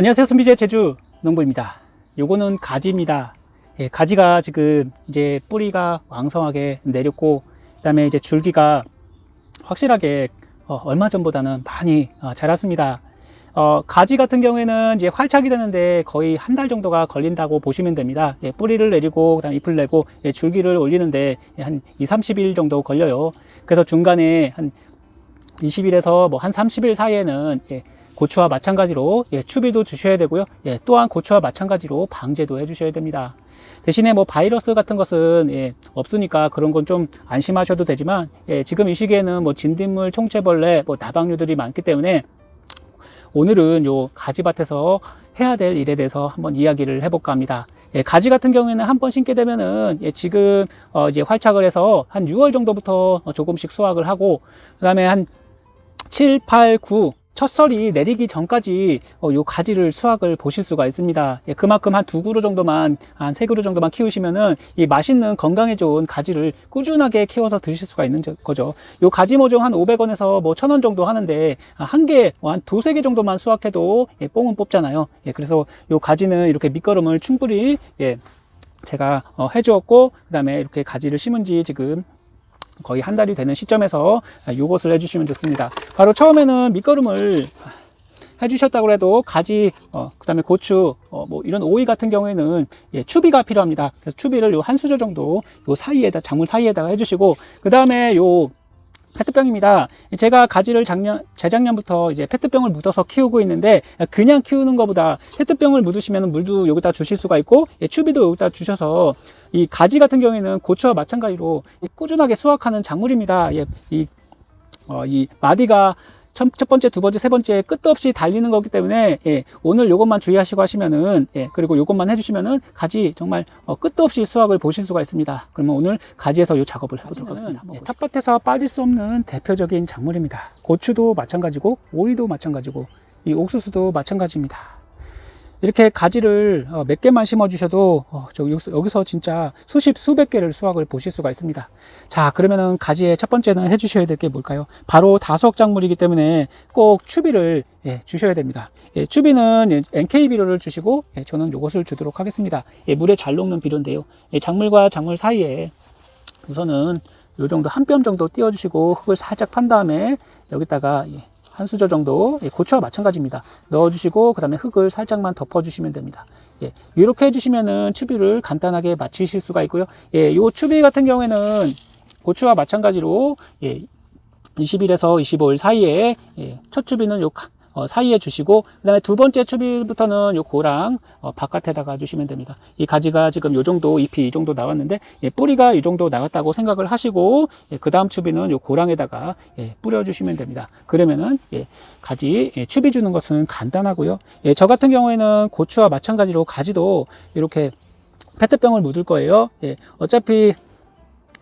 안녕하세요. 순비제 제주 농부입니다. 요거는 가지입니다. 예, 가지가 지금 이제 뿌리가 왕성하게 내렸고, 그 다음에 이제 줄기가 확실하게 어, 얼마 전보다는 많이 어, 자랐습니다. 어, 가지 같은 경우에는 이제 활착이 되는데 거의 한 달 정도가 걸린다고 보시면 됩니다. 예, 뿌리를 내리고, 그 다음 잎을 내고, 예, 줄기를 올리는데 한 2, 30일 정도 걸려요. 그래서 중간에 한 20일에서 뭐 한 30일 사이에는 예, 고추와 마찬가지로 예, 추비도 주셔야 되고요. 예, 또한 고추와 마찬가지로 방제도 해주셔야 됩니다. 대신에 뭐 바이러스 같은 것은 예, 없으니까 그런 건 좀 안심하셔도 되지만 예, 지금 이 시기에는 뭐 진딧물, 총체벌레, 뭐 다방류들이 많기 때문에 오늘은 요 가지밭에서 해야 될 일에 대해서 한번 이야기를 해볼까 합니다. 예, 가지 같은 경우에는 한 번 심게 되면은 예, 지금 어, 이제 활착을 해서 한 6월 정도부터 어, 조금씩 수확을 하고 그다음에 한 7, 8, 9 첫설이 내리기 전까지 어, 요 가지를 수확을 보실 수가 있습니다. 예, 그만큼 한 두 그루 정도만 한 세 그루 정도만 키우시면은 이 맛있는 건강에 좋은 가지를 꾸준하게 키워서 드실 수가 있는 저- 거죠. 요 가지 모종 한 500원에서 뭐 1000원 정도 하는데 한 개, 뭐한 두세 개 정도만 수확해도 예, 뽕은 뽑잖아요. 예, 그래서 요 가지는 이렇게 밑거름을 충분히 예, 제가 어, 해주었고 그 다음에 이렇게 가지를 심은 지 지금 거의 한 달이 되는 시점에서 요것을 해주시면 좋습니다. 바로 처음에는 밑거름을 해주셨다고 해도 가지, 어, 그 다음에 고추, 어, 뭐 이런 오이 같은 경우에는 예, 추비가 필요합니다. 그래서 추비를 요 한 수저 정도 요 사이에다, 작물 사이에다가 해주시고, 그 다음에 요 페트병입니다. 제가 가지를 작년, 재작년부터 이제 페트병을 묻어서 키우고 있는데 그냥 키우는 것보다 페트병을 묻으시면 물도 여기다 주실 수가 있고 예, 추비도 여기다 주셔서 이 가지 같은 경우에는 고추와 마찬가지로 꾸준하게 수확하는 작물입니다. 예, 이, 어, 이 마디가 첫, 첫 번째, 두 번째, 세 번째 끝도 없이 달리는 거기 때문에 예, 오늘 요것만 주의하시고 하시면은 예, 그리고 요것만 해주시면은 가지 정말 어, 끝도 없이 수확을 보실 수가 있습니다. 그러면 오늘 가지에서 요 작업을 해보도록 하겠습니다. 예, 텃밭에서 빠질 수 없는 대표적인 작물입니다. 고추도 마찬가지고 오이도 마찬가지고 이 옥수수도 마찬가지입니다. 이렇게 가지를 어, 몇 개만 심어 주셔도 어, 저 여기서, 진짜 수십 수백 개를 수확을 보실 수가 있습니다. 자 그러면은 가지의 첫 번째는 해 주셔야 될 게 뭘까요? 바로 다수억 작물이기 때문에 꼭 추비를 예, 주셔야 됩니다. 예, 추비는 예, NK 비료를 주시고 예, 저는 이것을 주도록 하겠습니다. 예, 물에 잘 녹는 비료인데요. 예, 작물과 작물 사이에 우선은 요 정도 한 뼘 정도 띄워주시고 흙을 살짝 판 다음에 여기다가 예, 한 수저 정도 예, 고추와 마찬가지입니다. 넣어주시고 그 다음에 흙을 살짝만 덮어주시면 됩니다. 예, 이렇게 해주시면은 추비를 간단하게 마치실 수가 있고요. 예, 요 추비 같은 경우에는 고추와 마찬가지로 예, 20일에서 25일 사이에 예, 첫 추비는 요 가- 어, 사이에 주시고 그 다음에 두 번째 추비부터는 요 고랑 어, 바깥에다가 주시면 됩니다. 이 가지가 지금 요 정도 잎이 이 정도 나왔는데 예, 뿌리가 이 정도 나왔다고 생각을 하시고 예, 그 다음 추비는 요 고랑에다가 예, 뿌려주시면 됩니다. 그러면은 예, 가지 예, 추비 주는 것은 간단하고요. 예, 저 같은 경우에는 고추와 마찬가지로 가지도 이렇게 페트병을 묻을 거예요. 예, 어차피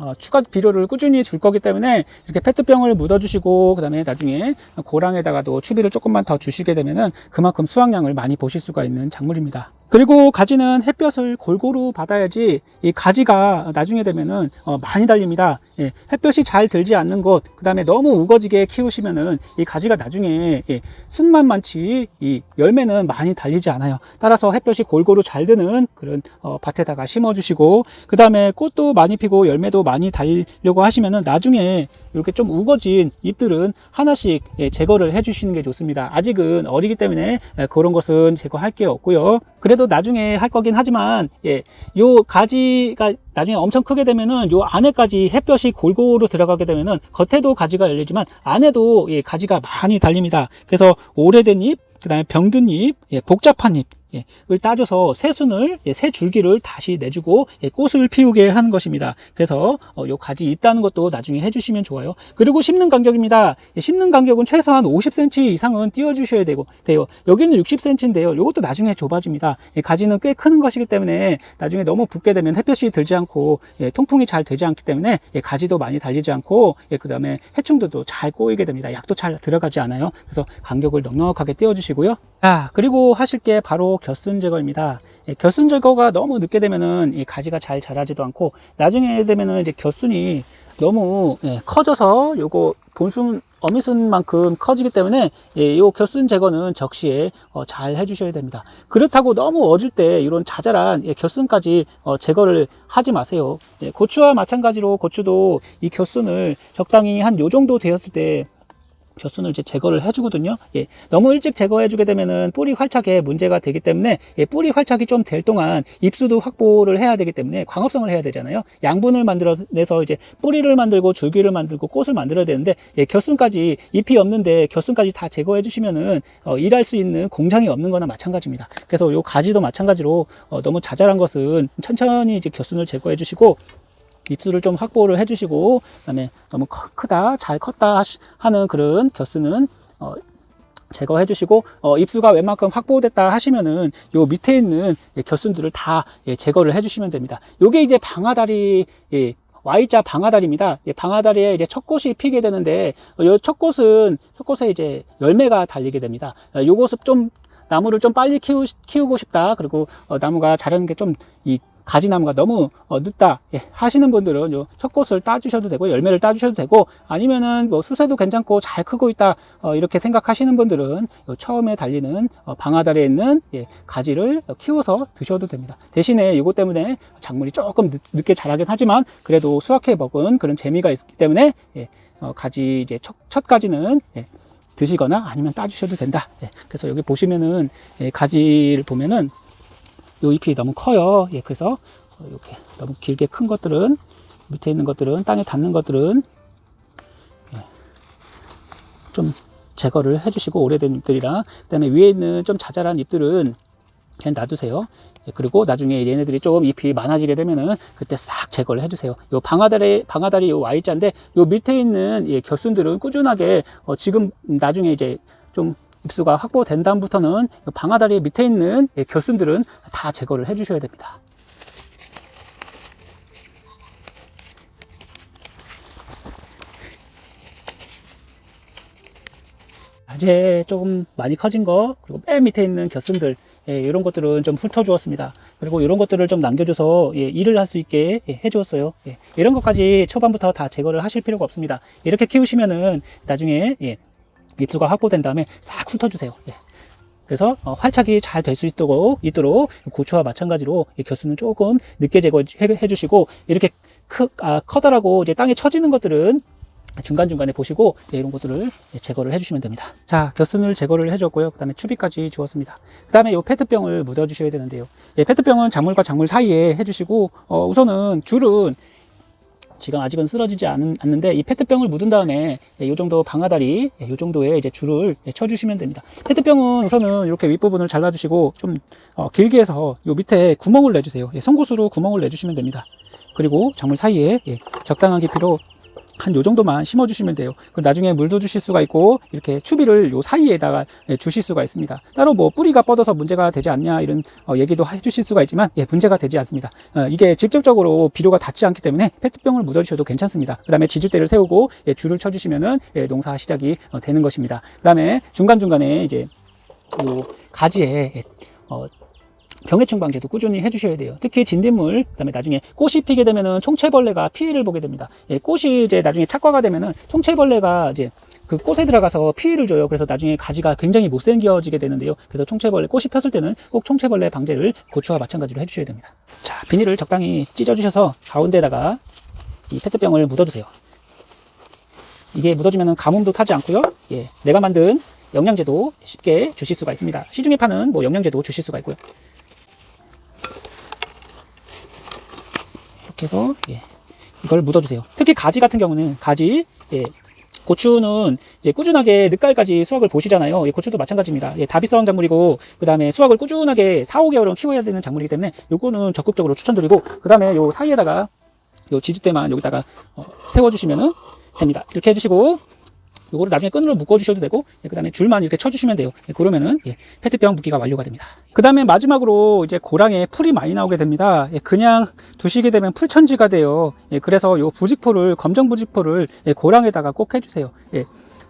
어, 추가 비료를 꾸준히 줄 거기 때문에 이렇게 페트병을 묻어주시고 그 다음에 나중에 고랑에다가도 추비를 조금만 더 주시게 되면은 그만큼 수확량을 많이 보실 수가 있는 작물입니다. 그리고 가지는 햇볕을 골고루 받아야지 이 가지가 나중에 되면은 어, 많이 달립니다. 예, 햇볕이 잘 들지 않는 곳, 그 다음에 너무 우거지게 키우시면은 이 가지가 나중에 예, 순만 많지 이 열매는 많이 달리지 않아요. 따라서 햇볕이 골고루 잘 드는 그런 어, 밭에다가 심어주시고 그 다음에 꽃도 많이 피고 열매도 많이 달려고 하시면은 나중에 이렇게 좀 우거진 잎들은 하나씩 예, 제거를 해주시는 게 좋습니다. 아직은 어리기 때문에 예, 그런 것은 제거할 게 없고요. 그래도 나중에 할 거긴 하지만 예, 요 가지가 나중에 엄청 크게 되면은 요 안에까지 햇볕이 골고루 들어가게 되면은 겉에도 가지가 열리지만 안에도 예, 가지가 많이 달립니다. 그래서 오래된 잎, 그 다음에 병든 잎, 예, 복잡한 잎, 예, 을 따줘서 새순을 예, 새 줄기를 다시 내주고 예, 꽃을 피우게 하는 것입니다. 그래서 어, 요 가지 있다는 것도 나중에 해주시면 좋아요. 그리고 심는 간격입니다. 예, 심는 간격은 최소한 50cm 이상은 띄워주셔야 되고 돼요. 여기는 60cm인데요. 요것도 나중에 좁아집니다. 예, 가지는 꽤 크는 것이기 때문에 나중에 너무 붓게 되면 햇볕이 들지 않고 예, 통풍이 잘 되지 않기 때문에 예, 가지도 많이 달리지 않고 예, 그 다음에 해충들도 잘 꼬이게 됩니다. 약도 잘 들어가지 않아요. 그래서 간격을 넉넉하게 띄워주시고요. 자, 그리고 하실 게 바로 겨순 제거입니다. 예, 겨순 제거가 너무 늦게 되면은 이 가지가 잘 자라지도 않고 나중에 되면은 이제 겨순이 너무 예, 커져서 요거 본순 어미순만큼 커지기 때문에 예, 요 겨순 제거는 적시에 어, 잘 해주셔야 됩니다. 그렇다고 너무 어질 때 이런 자잘한 예, 겨순까지 어, 제거를 하지 마세요. 예, 고추와 마찬가지로 고추도 이 겨순을 적당히 한 요 정도 되었을 때 벼순을 이제 제거를 해주거든요. 예, 너무 일찍 제거해주게 되면은 뿌리 활착에 문제가 되기 때문에 예, 뿌리 활착이 좀 될 동안 잎수도 확보를 해야 되기 때문에 광합성을 해야 되잖아요. 양분을 만들어내서 이제 뿌리를 만들고 줄기를 만들고 꽃을 만들어야 되는데 예, 겨순까지 잎이 없는데 겨순까지 다 제거해 주시면은 어, 일할 수 있는 공장이 없는 거나 마찬가지입니다. 그래서 요 가지도 마찬가지로 어, 너무 자잘한 것은 천천히 이제 겨순을 제거해 주시고 입술을 좀 확보를 해주시고 그다음에 너무 커- 크다 잘 컸다 하는 그런 겨스는 어, 제거해 주시고 어, 입수가 웬만큼 확보됐다 하시면은 요 밑에 있는 예, 겨순들을 다 예, 제거를 해 주시면 됩니다 요게 이제 방아다리 예, Y자 방아다리입니다. 예, 방아다리에 이제 첫 꽃이 피게 되는데, 어, 요 첫 꽃은, 첫 꽃에 이제 열매가 달리게 됩니다. 어, 요것을 좀, 나무를 좀 빨리 키우, 키우고 싶다. 그리고 어, 나무가 자라는 게 좀, 이 가지나무가 너무 어, 늦다 예, 하시는 분들은 요첫 꽃을 따주셔도 되고 열매를 따주셔도 되고 아니면은 뭐 수세도 괜찮고 잘 크고 있다 어, 이렇게 생각하시는 분들은 요 처음에 달리는 어, 방아다리에 있는 예, 가지를 키워서 드셔도 됩니다. 대신에 이것 때문에 작물이 조금 늦, 늦게 자라긴 하지만 그래도 수확해 먹은 그런 재미가 있기 때문에 예, 어, 가지 이제 첫, 첫 가지는 예, 드시거나 아니면 따주셔도 된다. 예, 그래서 여기 보시면은 예, 가지를 보면은 요 잎이 너무 커요. 예, 그래서 어, 이렇게 너무 길게 큰 것들은 밑에 있는 것들은 땅에 닿는 것들은 예, 좀 제거를 해주시고 오래된 잎들이랑 그다음에 위에 있는 좀 자잘한 잎들은 그냥 놔두세요. 예, 그리고 나중에 얘네들이 좀 잎이 많아지게 되면은 그때 싹 제거를 해주세요. 요 방아다리 방아다리 요 Y자인데 요 밑에 있는 예, 겨순들은 꾸준하게 어, 지금 나중에 이제 좀 입수가 확보된 다음부터는 요 방아다리 밑에 있는 예, 겨순들은 다 제거를 해 주셔야 됩니다. 이제 조금 많이 커진 거 그리고 맨 밑에 있는 겨순들 예, 이런 것들은 좀 훑어주었습니다. 그리고 이런 것들을 좀 남겨줘서 예, 일을 할 수 있게 예, 해주었어요. 예, 이런 것까지 초반부터 다 제거를 하실 필요가 없습니다. 이렇게 키우시면은 나중에 예, 입수가 확보된 다음에 싹 훑어주세요. 예. 그래서 어, 활착이 잘 될 수 있도록, 있도록 고추와 마찬가지로 이 겨수는 조금 늦게 제거해 주시고 이렇게 크, 아, 커다라고 이제 땅에 처지는 것들은 중간중간에 보시고 예, 이런 것들을 예, 제거를 해주시면 됩니다. 자, 겨순을 제거를 해줬고요. 그 다음에 추비까지 주었습니다. 그 다음에 이 페트병을 묻어 주셔야 되는데요. 예, 페트병은 작물과 작물 사이에 해주시고 어, 우선은 줄은 지금 아직은 쓰러지지 않은, 않는데 이 페트병을 묻은 다음에 예, 이 정도 방아다리 이 정도의 이제 줄을 예, 쳐주시면 됩니다. 페트병은 우선은 이렇게 윗부분을 잘라주시고 좀 어, 길게 해서 요 밑에 구멍을 내주세요. 예, 송곳으로 구멍을 내주시면 됩니다. 그리고 작물 사이에 예, 적당한 깊이로 한 요 정도만 심어 주시면 돼요. 그 나중에 물도 주실 수가 있고 이렇게 추비를 요 사이에다가 예, 주실 수가 있습니다. 따로 뭐 뿌리가 뻗어서 문제가 되지 않냐 이런 어, 얘기도 해 주실 수가 있지만 예, 문제가 되지 않습니다. 어, 이게 직접적으로 비료가 닿지 않기 때문에 페트병을 묻어 주셔도 괜찮습니다. 그 다음에 지주대를 세우고 예, 줄을 쳐 주시면은 예, 농사 시작이 어, 되는 것입니다. 그 다음에 중간중간에 이제 요 가지에 예, 어, 병해충 방제도 꾸준히 해주셔야 돼요. 특히 진딧물, 그다음에 나중에 꽃이 피게 되면은 총체벌레가 피해를 보게 됩니다. 예, 꽃이 이제 나중에 착과가 되면은 총체벌레가 이제 그 꽃에 들어가서 피해를 줘요. 그래서 나중에 가지가 굉장히 못생겨지게 되는데요. 그래서 총체벌레 꽃이 폈을 때는 꼭 총체벌레 방제를 고추와 마찬가지로 해주셔야 됩니다. 자, 비닐을 적당히 찢어주셔서 가운데다가 이 페트병을 묻어주세요. 이게 묻어주면 가뭄도 타지 않고요. 예, 내가 만든 영양제도 쉽게 주실 수가 있습니다. 시중에 파는 뭐 영양제도 주실 수가 있고요. 이렇게 해서 예, 이걸 묻어주세요. 특히 가지 같은 경우는 가지 예, 고추는 이제 꾸준하게 늦가을까지 수확을 보시잖아요. 예, 고추도 마찬가지입니다. 예, 다비성 작물이고 그 다음에 수확을 꾸준하게 4, 5개월은 키워야 되는 작물이기 때문에 요거는 적극적으로 추천드리고 그 다음에 요 사이에다가 요 지주대만 여기다가 어, 세워주시면은 됩니다. 이렇게 해주시고 요거를 나중에 끈으로 묶어주셔도 되고 예, 그 다음에 줄만 이렇게 쳐주시면 돼요. 예, 그러면은 예, 페트병 묶기가 완료가 됩니다. 그 다음에 마지막으로 이제 고랑에 풀이 많이 나오게 됩니다. 예, 그냥 두시게 되면 풀천지가 돼요. 예, 그래서 요 부직포를 검정 부직포를 예, 고랑에다가 꼭 해주세요. 예,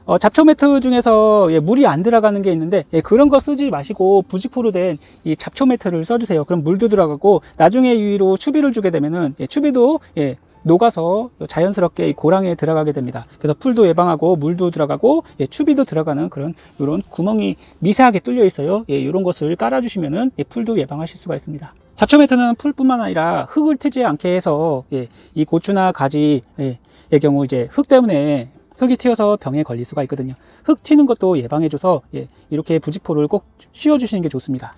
어, 잡초 매트 중에서 예, 물이 안 들어가는 게 있는데 예, 그런 거 쓰지 마시고 부직포로 된 이 잡초 매트를 써주세요. 그럼 물도 들어가고 나중에 위로 추비를 주게 되면은 예, 추비도 예, 녹아서 자연스럽게 이 고랑에 들어가게 됩니다. 그래서 풀도 예방하고 물도 들어가고 예, 추비도 들어가는 그런 이런 구멍이 미세하게 뚫려 있어요. 예, 이런 것을 깔아주시면은 예, 풀도 예방하실 수가 있습니다. 잡초 매트는 풀뿐만 아니라 흙을 트지 않게 해서 예, 이 고추나 가지의 경우 이제 흙 때문에 흙이 튀어서 병에 걸릴 수가 있거든요. 흙 튀는 것도 예방해줘서 예, 이렇게 부직포를 꼭 씌워주시는 게 좋습니다.